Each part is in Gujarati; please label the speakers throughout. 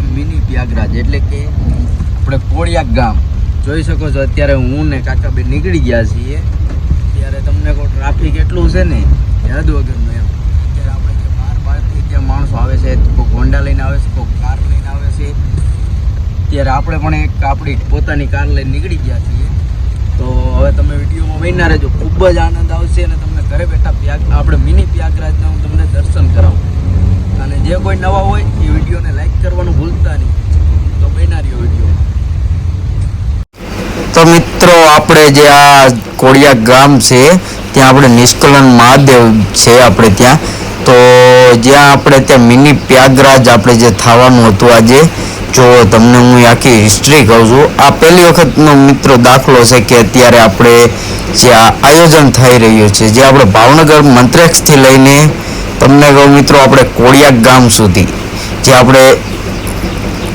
Speaker 1: મિની પ્યાગરાજ એટલે કે આપણે કોળિયા ગામ. જોઈ શકો છો અત્યારે હું ને કાકા બે નીકળી ગયા છીએ. ત્યારે તમને કહો, ટ્રાફિક એટલું છે ને યાદ વગરનું એમ. અત્યારે આપણે જે બહાર બહારથી ત્યાં માણસો આવે છે, કોઈક હોન્ડા લઈને આવે છે, કોઈક કાર લઈને આવે છે. અત્યારે આપણે પણ એક આપણી પોતાની કાર લઈને નીકળી ગયા છીએ. તો હવે તમે વિડીયોમાં વહીના રહેજો. ખૂબ જ આનંદ આવશે અને તમને ઘરે બેઠા પ્યાગ આપણે મિની પ્યાગરાજના કરવાનું ભૂલતા નહીં. તો બન્યા વીડિયો
Speaker 2: તો મિત્રો, આપણે જે આ કોડિયા ગામ છે, ત્યાં આપણે નિષ્કલન મહાદેવ છે આપણે ત્યાં. તો જ્યાં આપણે ત્યાં મિની પ્યાગરાજ આપણે જે થવાનું હતું આજે, જો તમને હું આખી હિસ્ટ્રી કહું છું. આ પહેલી વખતનો મિત્રો દાખલો છે કે અત્યારે આપણે જે આયોજન થઈ રહ્યું છે, જે આપણે ભાવનગર મંત્રેક્ષથી લઈને, તમને કહું મિત્રો, આપણે કોળિયા ગામ સુધી. જે આપણે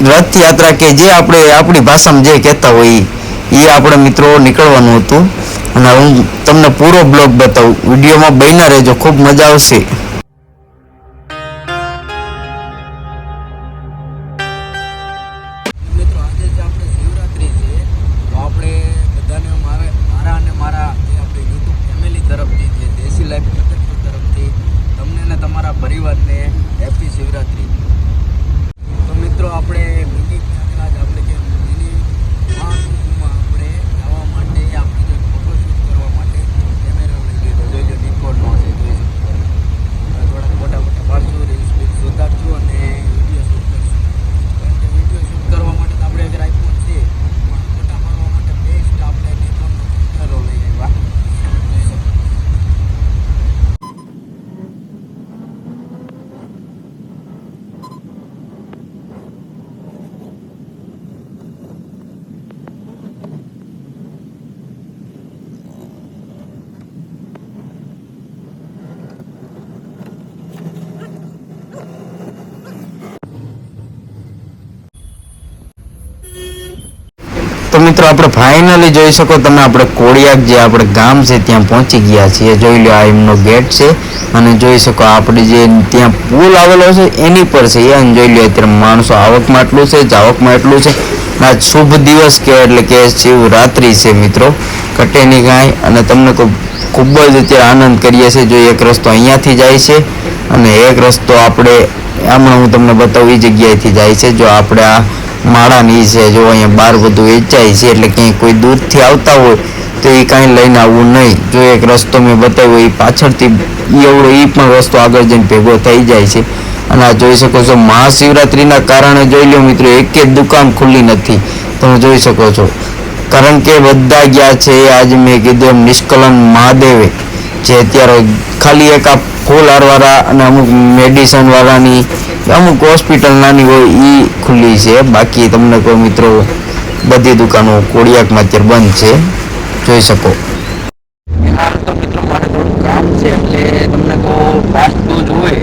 Speaker 2: રથયાત્રા કે જે આપણે આપણી ભાષામાં જે કહેતા હોય એ આપણે મિત્રો નીકળવાનું હતું. અને હું તમને પૂરો બ્લોગ બતાવું. વિડીયોમાં બન્યા રહેજો. ખૂબ મજા આવશે.
Speaker 1: અને તરફથી તમને ને તમારા પરિવારને હેપી શિવરાત્રી. મિત્રો આપણે મિની પ્રયાગરાજ આપણે કે મિની મહાકુંભમાં આપણે જવા માટે આપણે જે ફોટોશૂટ કરવા માટે કેમેરા લઈ લીધો જોઈ લો નિકોનનો છે જોઈ શકો છો. થોડાક મોટા મોટા પાડશું રીલ્સ બીલ્સ ઉતારશું અને વીડિયો શૂટ કરશું કારણ કે વીડિયો શૂટ કરવા માટે તો આપણે અગર આઈફોન છે પણ ફોટા પાડવા માટે બેસ્ટ આપણે નિકોનનો કેમેરો લઈ આવ્યા જોઈ શકો છો.
Speaker 2: તો મિત્રો આપણે ફાઇનલી જોઈ શકો તમે આપણે કોળિયાક જે આપણે ગામ છે ત્યાં પહોંચી ગયા છીએ. જોઈ લો આ એમનો ગેટ છે અને જોઈ શકો આપણે જે ત્યાં પુલ આવેલો છે એની પર છે. અને જોઈ લો અત્યારે માણસો આવકમાં એટલું છે, જાવકમાં એટલું છે. આ શુભ દિવસ કે એટલે કે શિવરાત્રિ છે મિત્રો. કટે નહીં કાંઈ. અને તમને ખૂબ જ અત્યારે આનંદ કરીએ છીએ. જો એક રસ્તો અહીંયાથી જાય છે અને એક રસ્તો આપણે હમણાં હું તમને બતાવું એ જગ્યાએથી જાય છે. જો આપણે આ માળાની છે, જો અહીંયા બહાર બધું વેચાય છે, એટલે ક્યાંય કોઈ દૂરથી આવતા હોય, તો એ કાંઈ લઈને આવવું નહીં. જો એક રસ્તો મેં બતાવ્યો, એ પાછળથી એવડો, એ પણ રસ્તો આગળ જઈને ભેગો થઈ જાય છે. અને આ જોઈ શકો છો, મહાશિવરાત્રિના કારણે જોઈ લો મિત્રો, એક જ દુકાન ખુલ્લી નથી. તમે જોઈ શકો છો. કારણ કે બધા ગયા છે, આજ મેં કીધું એમ નિષ્કલન મહાદેવે, જે અત્યારે ખાલી એક આ ફૂલ હારવાળા અને અમુક મેડિસન વાળાની અમુક હોસ્પિટલ નાની હોય એ ખુલ્લી છે. બાકી તમને કોઈ મિત્રો બધી દુકાનો કોડિયાકમાં અત્યારે બંધ છે. જોઈ શકો.
Speaker 1: હાલ તો મિત્રો મારે થોડું કામ છે. એટલે તમને તો ફાસ્ટ તો જોવે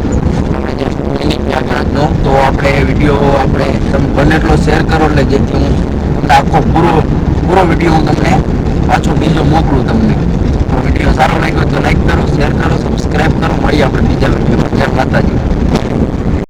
Speaker 1: આપણે જે મિની પ્રયાગરાજનો તો આપણે વીડિયો આપણે તમે બને એટલો શેર કરો એટલે જેથી હું આખો પૂરો પૂરો વીડિયો તમને પાછો બીજો મોકલું તમને. વીડિયો સારો લાગ્યો તો લાઈક કરો શેર કરો સબસ્ક્રાઈબ કરો, મળીએ આપણે બીજા વિડીયોમાં જય માતાજી.